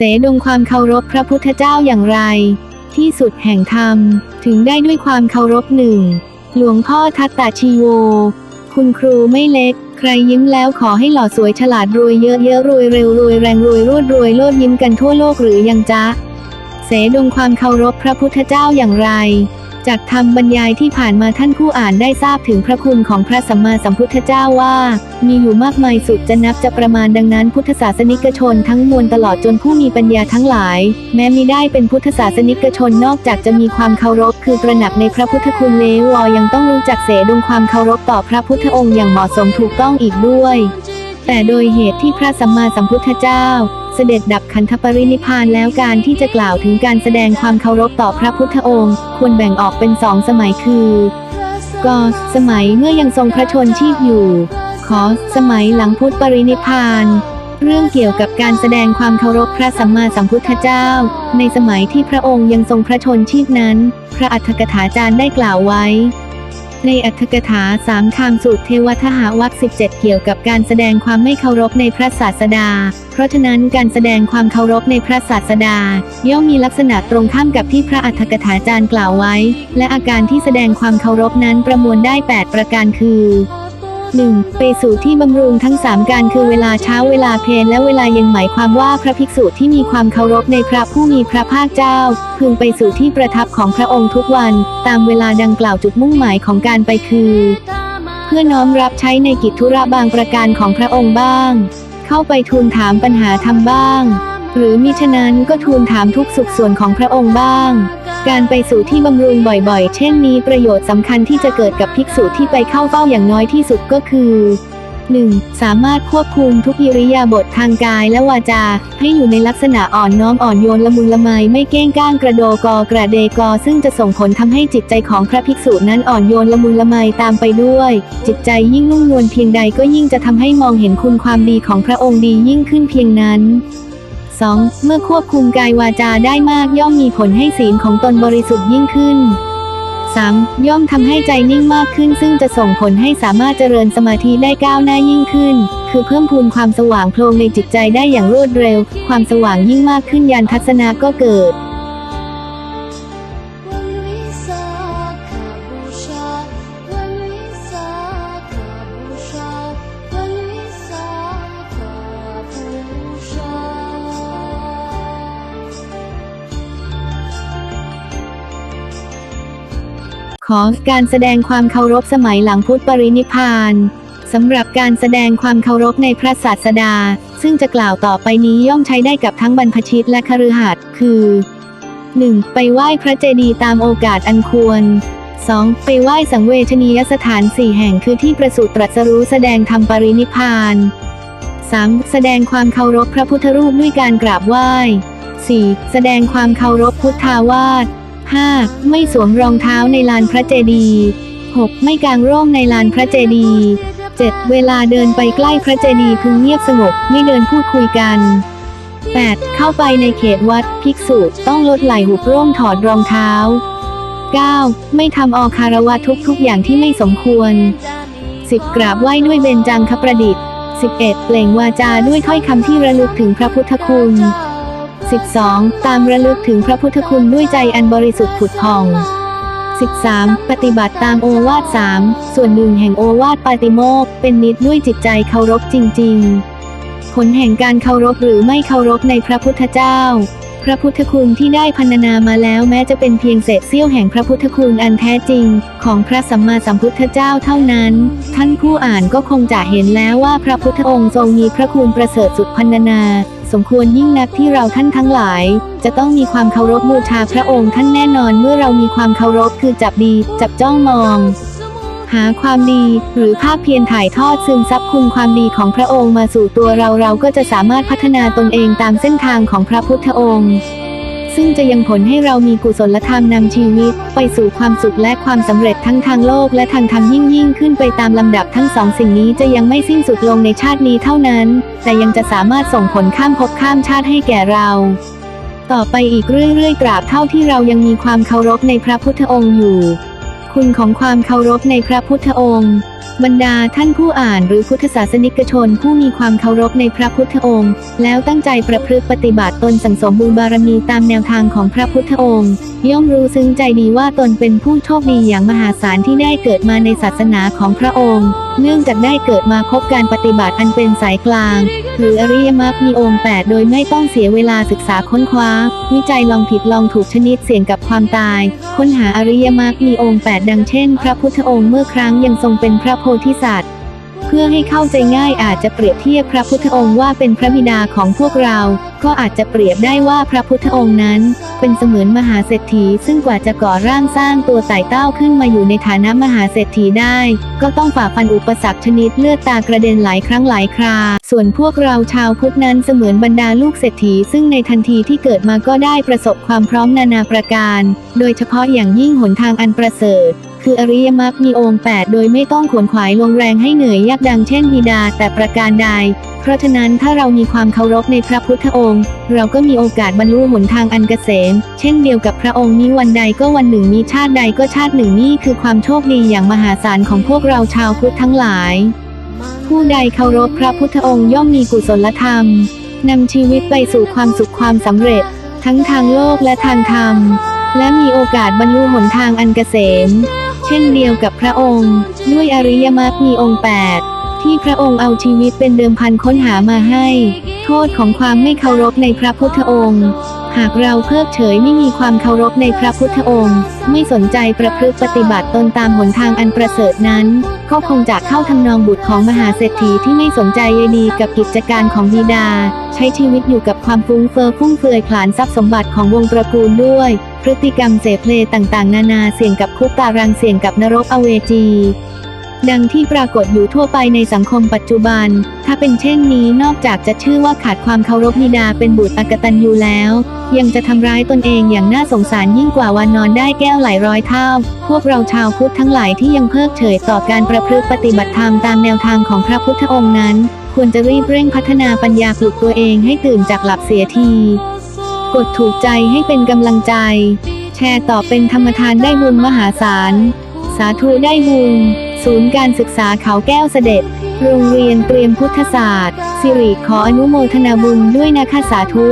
เสดงความเคารพพระพุทธเจ้าอย่างไร ที่สุดแห่งธรรม ถึงได้ด้วยความเคารพหนึ่ง หลวงพ่อทัตตาชีโว คุณครูไม่เล็ก ใครยิ้มแล้วขอให้หล่อสวยฉลาดรวยเยอะเยอะรวยเร็วรวยแรงรวยรวดรวยโลดยิ้มกันทั่วโลกหรือยังจ๊ะ เสดงความเคารพพระพุทธเจ้าอย่างไร จากธรรมบรรยายที่ผ่านมาท่านผู้อ่านได้ทราบถึงพระคุณของพระสัมมาสัมพุทธเจ้าว่า มีอยู่มากมายสุดจะนับจะประมาณดังนั้น พุทธศาสนิกชนทั้งมวลตลอดจนผู้มีปัญญาทั้งหลาย แม้มิได้เป็นพุทธศาสนิกชนนอกจากจะมีความเคารพ คือตระหนักในพระพุทธคุณเลวอยังต้องรู้จักเสดุงความเคารพต่อพระพุทธองค์อย่างเหมาะสมถูกต้องอีกด้วย แต่โดยเหตุที่พระสัมมาสัมพุทธเจ้า เสด็จดับขันธปรินิพานแล้วการที่จะกล่าวถึงการแสดงความเคารพต่อพระพุทธองค์ ควรแบ่งออกเป็นสองสมัยคือ กสมัยเมื่อยังทรงพระชนชีพอยู่ ขอสมัยหลังพุทธปรินิพพานเรื่องเกี่ยวกับการแสดงความเคารพพระสัมมาสัมพุทธเจ้า ในสมัยที่พระองค์ยังทรงพระชนชีพนั้น พระอัฏฐกถาจารย์ได้กล่าวไว้ ในอัธกถาสามคำสูตรเทวทหวัคสิบเกี่ยวกับการแสดงความไม่เคารพในพระศาสดา เพราะฉะนั้นการแสดงความเคารพในพระศาสดา ย่อมมีลักษณะตรงข้ามกับที่พระอัธกถาจารย์กล่าวไว้ และอาการที่แสดงความเคารพนั้นประมวลได้ 8 ประการคือ 1. ไปสู่ที่บำรุงทั้ง 3 การคือเวลาเช้าเวลาเพลและเวลาเย็นหมายความว่าพระภิกษุที่มีความเคารพในพระผู้มีพระภาคเจ้า พึงไปสู่ที่ประทับของพระองค์ทุกวัน ตามเวลาดังกล่าวจุดมุ่งหมายของการไปคือ เพื่อน้อมรับใช้ในกิจธุระบางประการของพระองค์บ้าง เข้าไปทูลถามปัญหาธรรมบ้าง หรือมิฉะนั้นก็ทูลถามทุกสุขส่วนของพระองค์บ้าง การไปสู่ที่บำรุงบ่อยๆ เช่นนี้ประโยชน์สำคัญที่จะเกิดกับภิกษุที่ไปเข้าเฝ้าอย่างน้อยที่สุดก็คือ 1. สามารถควบคุมทุกอิริยาบถทางกายและวาจา ให้อยู่ในลักษณะอ่อนน้อมอ่อนโยนละมุนละไมไม่เก้งก้างกระโดกอกระเดกอ ซึ่งจะส่งผลทำให้จิตใจของพระภิกษุนั้นอ่อนโยนละมุนละไมตามไปด้วย จิตใจยิ่งนุ่มนวลเพียงใดก็ยิ่งจะทำให้มองเห็นคุณความดีของพระองค์ดียิ่งขึ้นเพียงนั้น 2. เมื่อควบคุมกายวาจาได้มากย่อมมีผลให้ศีลของตนบริสุทธิ์ยิ่งขึ้น 3. ย่อมทำให้ใจนิ่งมากขึ้น ซึ่งจะส่งผลให้สามารถเจริญสมาธิได้ก้าวหน้ายิ่งขึ้น คือเพิ่มพูนความสว่างโพลงในจิตใจได้อย่างรวดเร็ว ความสว่างยิ่งมากขึ้นยานทัศนาก็เกิด ขอการแสดงความเคารพสมัยหลังพุทธปรินิพานสำหรับการแสดงความเคารพในพระศาสดา ซึ่งจะกล่าวต่อไปนี้ย่อมใช้ได้กับทั้งบรรพชิตและคฤหัสถ์คือ 1. ไปไหว้พระเจดีย์ตามโอกาสอันควร 2. ไปไหว้สังเวชนียสถานสี่แห่งคือที่ประสูติตรัสรู้แสดงธรรมปรินิพพาน 3. แสดงความเคารพพระพุทธรูปด้วยการกราบไหว้ 4. แสดงความเคารพพุทธาวาส 5. ไม่สวมรองเท้าในลานพระเจดีย์ 6. ไม่กางร่มในลานพระเจดีย์ 7. เวลาเดินไปใกล้พระเจดีย์พึงเงียบสงบ ไม่เดินพูดคุยกัน 8. เข้าไปในเขตวัด ภิกษุต้องลดไหล่หุบร่มถอดรองเท้า 9. ไม่ทำออคารวะทุกทุกๆอย่างที่ไม่สมควร 10. กราบไหว้ด้วยเบญจังคประดิษฐ์ 11. เปล่งวาจาด้วยถ้อยคำที่ระลึกถึงพระพุทธคุณ 12. ตามระลึกถึงพระพุทธคุณด้วยใจอันบริสุทธิ์ผุดผ่อง 13. ปฏิบัติตามโอวาท3ส่วนหนึ่งแห่งโอวาทปาติโมกเป็นนิดด้วยจิตใจเคารพจริง ๆ ผลแห่งการเคารพหรือไม่เคารพในพระพุทธเจ้า พระพุทธคุณที่ได้พรรณนามาแล้วแม้จะเป็นเพียงเศษเสี้ยวแห่งพระพุทธคุณอันแท้จริง ของพระสัมมาสัมพุทธเจ้าเท่านั้น ท่านผู้อ่านก็คงจะเห็นแล้วว่าพระพุทธองค์ทรงมีพระคุณประเสริฐสุดพรรณนา สมควรยิ่งนักที่เราท่านทั้งหลาย จะต้องมีความเคารพบูชาพระองค์ท่านแน่นอนเมื่อเรามีความเคารพคือจับดี จับจ้องมอง หาความดี หรือภาพเพียรถ่ายทอดซึมซับคุณความดีของพระองค์มาสู่ตัวเราเราก็จะสามารถพัฒนาตนเองตามเส้นทางของพระพุทธองค์ ซึ่งจะยังผลให้เรามีกุศลธรรมนำชีวิต ไปสู่ความสุขและความสำเร็จทั้งทางโลกและทางธรรมยิ่งยิ่งขึ้นไปตามลำดับทั้งสองสิ่งนี้จะยังไม่สิ้นสุดลงในชาตินี้เท่านั้น แต่ยังจะสามารถส่งผลข้ามภพข้ามชาติให้แก่เรา ต่อไปอีกเรื่อยๆตราบเท่าที่เรายังมีความเคารพในพระพุทธองค์อยู่ คุณของความเคารพในพระพุทธองค์ บรรดาท่านผู้อ่านหรือพุทธศาสนิกชนผู้มีความเคารพในพระพุทธองค์ แล้วตั้งใจประพฤติปฏิบัติตนสังสมบุญบารมีตามแนวทางของพระพุทธองค์ ย่อมรู้ซึ้งใจดีว่าตนเป็นผู้โชคดีอย่างมหาศาลที่ได้เกิดมาในศาสนาของพระองค์ เนื่องจากได้เกิดมาพบการปฏิบัติอันเป็นสายกลาง หรืออริยมรรคมีองค์ 8 โดยไม่ต้องเสียเวลาศึกษาค้นคว้า วิจัยลองผิดลองถูกชนิดเสี่ยงกับความตาย ค้นหาอริยมรรคมีองค์ 8 ดังเช่น พระพุทธองค์เมื่อครั้งยังทรงเป็นพระโพธิสัตว์ เพื่อให้เข้าใจง่ายอาจจะเปรียบเทียบพระพุทธองค์ว่าเป็นพระบิดาของพวกเรา ก็อาจจะเปรียบได้ว่าพระพุทธองค์นั้น เป็นเสมือนมหาเศรษฐี ซึ่งกว่าจะก่อร่างสร้างตัวไต่เต้าขึ้นมาอยู่ในฐานะมหาเศรษฐีได้ ก็ต้องฝ่าฟันอุปสรรคชนิดเลือดตากระเด็นหลายครั้งหลายครา ส่วนพวกเราชาวพุทธนั้นเสมือนบรรดาลูกเศรษฐี ซึ่งในทันทีที่เกิดมาก็ได้ประสบความพร้อมนานาประการ โดยเฉพาะอย่างยิ่งหนทางอันประเสริฐ คืออริยมรรคมีองค์8โดยไม่ต้องขวนขวายลงแรงให้เหนื่อยยากดังเช่นบิดาแต่ประการใด เพราะฉะนั้นถ้าเรามีความเคารพในพระพุทธองค์ เราก็มีโอกาสบรรลุหนทางอันเกษม เช่นเดียวกับพระองค์มีวันใดก็วันหนึ่งมีชาติใดก็ชาติหนึ่งนี่คือความโชคดีอย่างมหาศาลของพวกเราชาวพุทธทั้งหลาย ผู้ใดเคารพพระพุทธองค์ย่อมมีกุศลธรรมนำชีวิตไปสู่ความสุขความสำเร็จ ทั้งทางโลกและทางธรรมและมีโอกาสบรรลุหนทางอันเกษม เช่นเดียวกับพระองค์ ด้วยอริยมรรคมีองค์ 8 ที่พระองค์เอาชีวิตเป็นเดิมพันค้นหามาให้ โทษของความไม่เคารพในพระพุทธองค์ หากเราเพิกเฉยไม่มีความเคารพในพระพุทธองค์ ไม่สนใจประพฤติปฏิบัติตนตามหนทางอันประเสริฐนั้น ก็คงจะเข้าทำนองบุตรของมหาเศรษฐีที่ไม่สนใจใยดีกับกิจการของบิดา ใช้ชีวิตอยู่กับความฟุ้งเฟอ้อฟุ่มเฟือยผลาญทรัพย์สมบัติของวงตระกูลด้วย พฤติกรรมเสเพลต่างๆ นานาเสี่ยงกับคุกตารางเสี่ยงกับนรกอเวจี ดังที่ปรากฏอยู่ทั่วไปในสังคมปัจจุบัน ถ้าเป็นเช่นนี้นอกจากจะชื่อว่าขาดความเคารพบิดาเป็นบุตรอกตัญญูแล้ว ยังจะทำร้ายตนเองอย่างน่าสงสารยิ่งกว่าวันนอนได้แก้วหลายร้อยเท่า พวกเราชาวพุทธทั้งหลายที่ยังเพิกเฉยต่อการประพฤติปฏิบัติธรรมตามแนวทางของพระพุทธองค์นั้น ควรจะรีบเร่งพัฒนาปัญญาปลุกตัวเองให้ตื่นจากหลับเสียที กดถูกใจให้เป็นกำลังใจ แชร์ต่อเป็นธรรมทานได้บุญมหาศาล สาธุได้บุญ ศูนย์การศึกษาเขาแก้วเสด็จ โรงเรียนเตรียมพุทธศาสตร์ สิริขออนุโมทนาบุญด้วยนะคะสาธุ